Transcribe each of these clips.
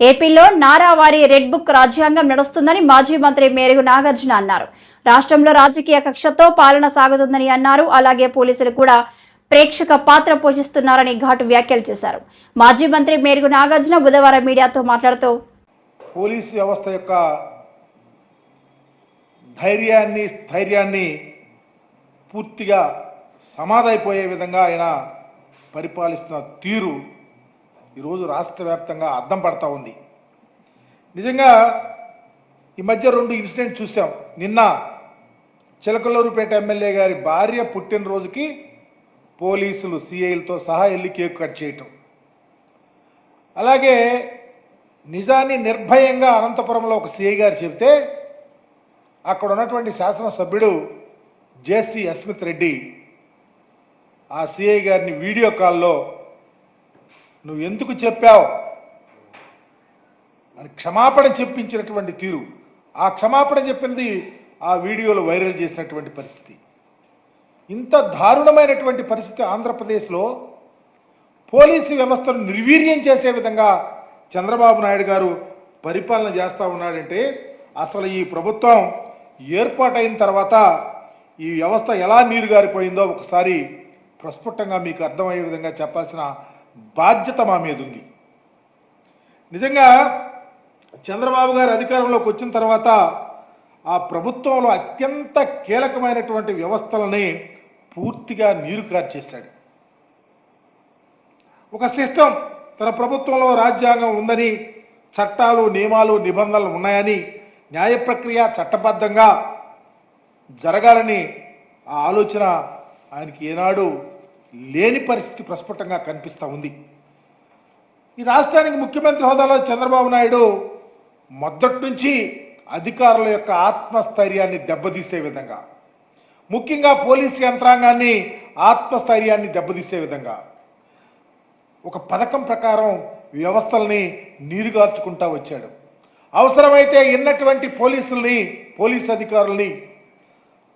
ఏపీలో నారావారి red book రాజ్యాంగం నడుస్తుందని మాజీ మంత్రి మేరుగు నాగార్జున అన్నారు. రాష్ట్రంలో రాజకీయ కక్షతో పాలన సాగుతుందని అన్నారు. అలాగే పోలీసులు కూడా ప్రేక్షక పాత్ర పోషిస్తున్నారని ఘాటు వ్యాఖ్యలు చేశారు. మాజీ మంత్రి మేరుగు నాగార్జున బుధవారం మీడియాతో మాట్లాడుతూ పోలీస్ వ్యవస్థ యొక్క ధైర్యాన్ని స్థైర్యాన్ని పూర్తిగా సమాధైపోయే విధంగా ఆయన పరిపాలిస్తున్న తీరు ఈరోజు రాష్ట్ర వ్యాప్తంగా అద్దం పడతా ఉంది. నిజంగా ఈ మధ్య రెండు ఇన్సిడెంట్ చూసాం. నిన్న చిలకలూరుపేట ఎమ్మెల్యే గారి భార్య పుట్టినరోజుకి పోలీసులు సిఐలతో సహా వెళ్ళి కేక్ కట్ చేయటం. అలాగే నిజాన్ని నిర్భయంగా అనంతపురంలో ఒక సిఐ గారు చెబితే అక్కడ ఉన్నటువంటి శాసనసభ్యుడు జేసి అస్మిత్ రెడ్డి ఆ సిఐ గారిని వీడియో కాల్లో నువ్వు ఎందుకు చెప్పావు? అని క్షమాపణ చెప్పించినటువంటి తీరు. ఆ క్షమాపణ చెప్పింది ఆ వీడియోలో వైరల్ చేసినటువంటి పరిస్థితి. ఇంత దారుణమైనటువంటి పరిస్థితి ఆంధ్రప్రదేశ్లో పోలీసు వ్యవస్థను నిర్వీర్యం చేసే విధంగా చంద్రబాబు నాయుడు గారు పరిపాలన చేస్తూ ఉన్నాడంటే అసలు ఈ ప్రభుత్వం ఏర్పాటైన తర్వాత ఈ వ్యవస్థ ఎలా నీరుగారిపోయిందో ఒకసారి ప్రస్ఫుటంగా మీకు అర్థమయ్యే విధంగా చెప్పాల్సిన బాధ్యత మా మీద ఉంది నిజంగా చంద్రబాబు గారు అధికారంలోకి వచ్చిన తర్వాత ఆ ప్రభుత్వంలో అత్యంత కీలకమైనటువంటి వ్యవస్థలని పూర్తిగా నీరు కార్చేశాడు ఒక సిస్టమ్ తన ప్రభుత్వంలో రాజ్యాంగం ఉందని చట్టాలు నియమాలు నిబంధనలు ఉన్నాయని న్యాయ ప్రక్రియ చట్టబద్ధంగా జరగాలని ఆ ఆలోచన ఆయనకి ఏనాడు లేని పరిస్థితి ప్రస్ఫుటంగా కనిపిస్తూ ఉంది. ఈ రాష్ట్రానికి ముఖ్యమంత్రి హోదాలో చంద్రబాబు నాయుడు మొదటి నుంచి అధికారుల యొక్క ఆత్మస్థైర్యాన్ని దెబ్బతీసే విధంగా ముఖ్యంగా పోలీస్ యంత్రాంగాన్ని ఆత్మస్థైర్యాన్ని దెబ్బతీసే విధంగా ఒక పథకం ప్రకారం వ్యవస్థల్ని నీరుగార్చుకుంటా వచ్చాడు. అవసరమైతే ఎన్నటువంటి పోలీసుల్ని పోలీస్ అధికారుల్ని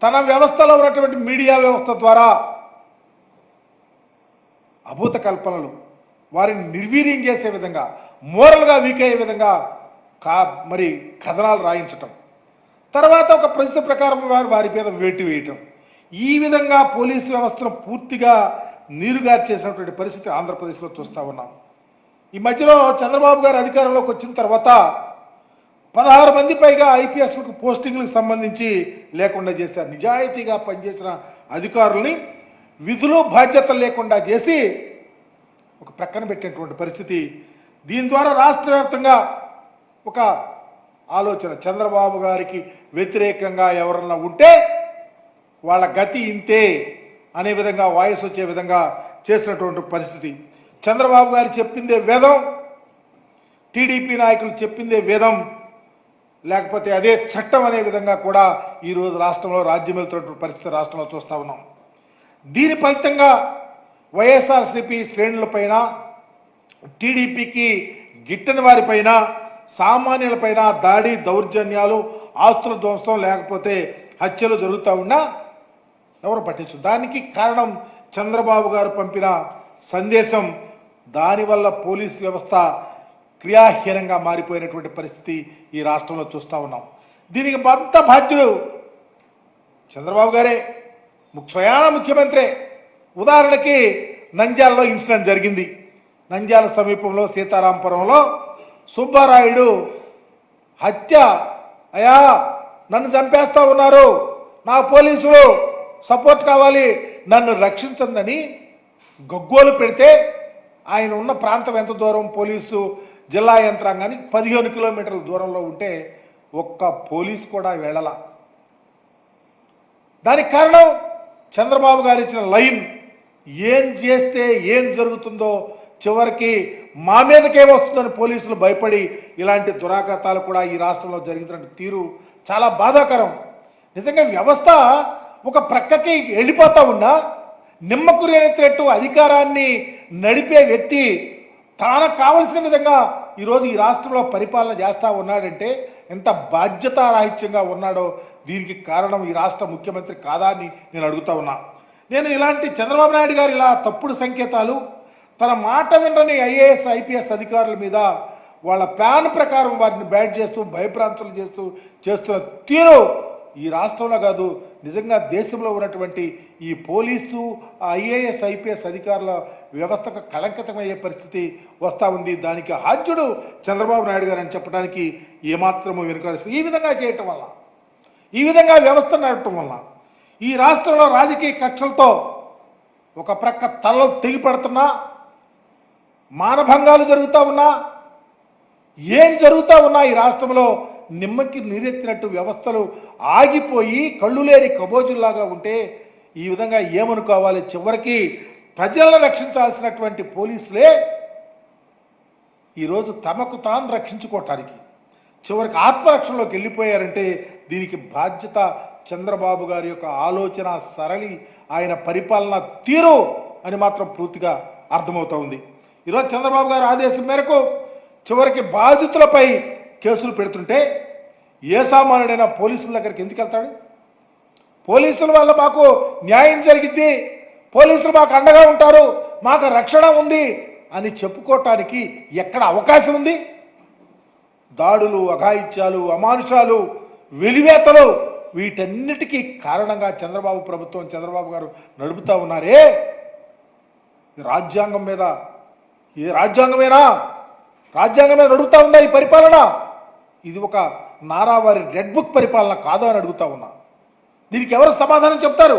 తన వ్యవస్థలో ఉన్నటువంటి మీడియా వ్యవస్థ ద్వారా అభూత కల్పనలు వారిని నిర్వీర్యం చేసే విధంగా మోరల్గా వీక్ అయ్యే విధంగా కా మరి కథనాలు రాయించటం. తర్వాత ఒక ప్రసిద్ధి ప్రకారం వారు వారి మీద వేటి వేయటం. ఈ విధంగా పోలీసు వ్యవస్థను పూర్తిగా నీరుగారు చేసినటువంటి పరిస్థితి ఆంధ్రప్రదేశ్లో చూస్తూ ఉన్నాం. ఈ మధ్యలో చంద్రబాబు గారు అధికారంలోకి వచ్చిన తర్వాత పదహారు మంది పైగా ఐపీఎస్లకు పోస్టింగ్లకు సంబంధించి లేకుండా చేశారు. నిజాయితీగా పనిచేసిన అధికారుల్ని విధులు బాధ్యతలు లేకుండా చేసి ఒక ప్రక్కన పెట్టినటువంటి పరిస్థితి. దీని ద్వారా రాష్ట్ర వ్యాప్తంగా ఒక ఆలోచన. చంద్రబాబు గారికి వ్యతిరేకంగా ఎవరన్నా ఉంటే వాళ్ళ గతి ఇంతే అనే విధంగా వాయిస్ వచ్చే విధంగా చేసినటువంటి పరిస్థితి. చంద్రబాబు గారు చెప్పిందే వేదం. టీడీపీ నాయకులు చెప్పిందే వేదం. లేకపోతే అదే చట్టం అనే విధంగా కూడా ఈరోజు రాష్ట్రంలో రాజ్యం వెళ్తున్నటువంటి పరిస్థితి రాష్ట్రంలో చూస్తూ ఉన్నాం. దీని ఫలితంగా వైఎస్ఆర్సీపీ శ్రేణులపైన టీడీపీకి గిట్టని వారిపైన సామాన్యులపైన దాడి దౌర్జన్యాలు ఆస్తుల ధ్వంసం లేకపోతే హత్యలు జరుగుతూ ఉన్నా ఎవరు పట్టించు? దానికి కారణం చంద్రబాబు గారు పంపిన సందేశం. దానివల్ల పోలీస్ వ్యవస్థ క్రియాహీనంగా మారిపోయినటువంటి పరిస్థితి ఈ రాష్ట్రంలో చూస్తూ ఉన్నాం. దీనికి అంత బాధ్యుడు చంద్రబాబు గారే. స్వయాన ముఖ్యమంత్రే. ఉదాహరణకి నంద్యాలలో ఇన్సిడెంట్ జరిగింది. నంద్యాల సమీపంలో సీతారాంపురంలో సుబ్బారాయుడు హత్య. అయా నన్ను చంపేస్తా ఉన్నారు. నా పోలీసులు సపోర్ట్ కావాలి. నన్ను రక్షించందని గగ్గోలు పెడితే ఆయన ఉన్న ప్రాంతం ఎంత దూరం? పోలీసు జిల్లా యంత్రాంగానికి పదిహేను కిలోమీటర్ల దూరంలో ఉంటే ఒక్క పోలీస్ కూడా వెళ్ళల దానికి కారణం చంద్రబాబు గారు ఇచ్చిన లైన్ ఏం చేస్తే ఏం జరుగుతుందో చివరికి మా మీదకేమొస్తుందని పోలీసులు భయపడి ఇలాంటి దురాఘాతాలు కూడా ఈ రాష్ట్రంలో జరిగినటువంటి తీరు చాలా బాధాకరం. నిజంగా వ్యవస్థ ఒక ప్రక్కకి వెళ్ళిపోతా ఉన్నా నిమ్మకు రేనెత్తినట్టు అధికారాన్ని నడిపే వ్యక్తి తాను కావలసిన విధంగా ఈరోజు ఈ రాష్ట్రంలో పరిపాలన చేస్తూ ఉన్నాడంటే ఎంత బాధ్యతారాహిత్యంగా ఉన్నాడో దీనికి కారణం ఈ రాష్ట్ర ముఖ్యమంత్రి కాదా అని నేను అడుగుతా ఉన్నా. నేను ఇలాంటి చంద్రబాబు నాయుడు గారు ఇలా తప్పుడు సంకేతాలు తన మాట వినని ఐఏఎస్ ఐపీఎస్ అధికారుల మీద వాళ్ళ ప్లాన్ ప్రకారం వారిని బ్యాట్ చేస్తూ భయభ్రాంతులు చేస్తూ చేస్తున్న తీరు ఈ రాష్ట్రంలో కాదు నిజంగా దేశంలో ఉన్నటువంటి ఈ పోలీసు ఐఏఎస్ ఐపీఎస్ అధికారుల వ్యవస్థకు కళంకితమయ్యే పరిస్థితి వస్తూ ఉంది. దానికి హాజ్యుడు చంద్రబాబు నాయుడు గారు అని చెప్పడానికి ఏమాత్రము వెనుకాల్సి ఈ విధంగా చేయటం వల్ల ఈ విధంగా వ్యవస్థ నడపటం వల్ల ఈ రాష్ట్రంలో రాజకీయ కక్షలతో ఒక ప్రక్క తలలో తెగిపడుతున్నా మానభంగాలు జరుగుతూ ఉన్నా ఏం జరుగుతూ ఉన్నా ఈ రాష్ట్రంలో నిమ్మకి నీరెత్తినట్టు వ్యవస్థలు ఆగిపోయి కళ్ళు లేని కబోజుల్లాగా ఉంటే ఈ విధంగా ఏమనుకోవాలి? చివరికి ప్రజలను రక్షించాల్సినటువంటి పోలీసులే ఈరోజు తమకు తాను రక్షించుకోవటానికి చివరికి ఆత్మరక్షణలోకి వెళ్ళిపోయారంటే దీనికి బాధ్యత చంద్రబాబు గారి యొక్క ఆలోచన సరళి ఆయన పరిపాలన తీరు అని మాత్రం పూర్తిగా అర్థమవుతా ఉంది. ఈరోజు చంద్రబాబు గారి ఆదేశం మేరకు చివరికి బాధితులపై కేసులు పెడుతుంటే ఏ సామాన్యుడైనా పోలీసుల దగ్గరికి ఎందుకు వెళ్తాడు? పోలీసుల వల్ల మాకు న్యాయం జరిగిద్ది పోలీసులు మాకు అండగా ఉంటారు మాకు రక్షణ ఉంది అని చెప్పుకోవటానికి ఎక్కడ అవకాశం ఉంది? దాడులు అఘాయిత్యాలు అమానుషాలు వెలివేతలు వీటన్నిటికీ కారణంగా చంద్రబాబు ప్రభుత్వం చంద్రబాబు గారు నడుపుతా ఉన్నారే. రాజ్యాంగం మీద ఇది రాజ్యాంగమేనా? రాజ్యాంగం మీద నడుపుతా ఉందా ఈ పరిపాలన? ఇది ఒక నారావారి రెడ్ బుక్ పరిపాలన కాదో అని అడుగుతా ఉన్నా. దీనికి ఎవరు సమాధానం చెప్తారు?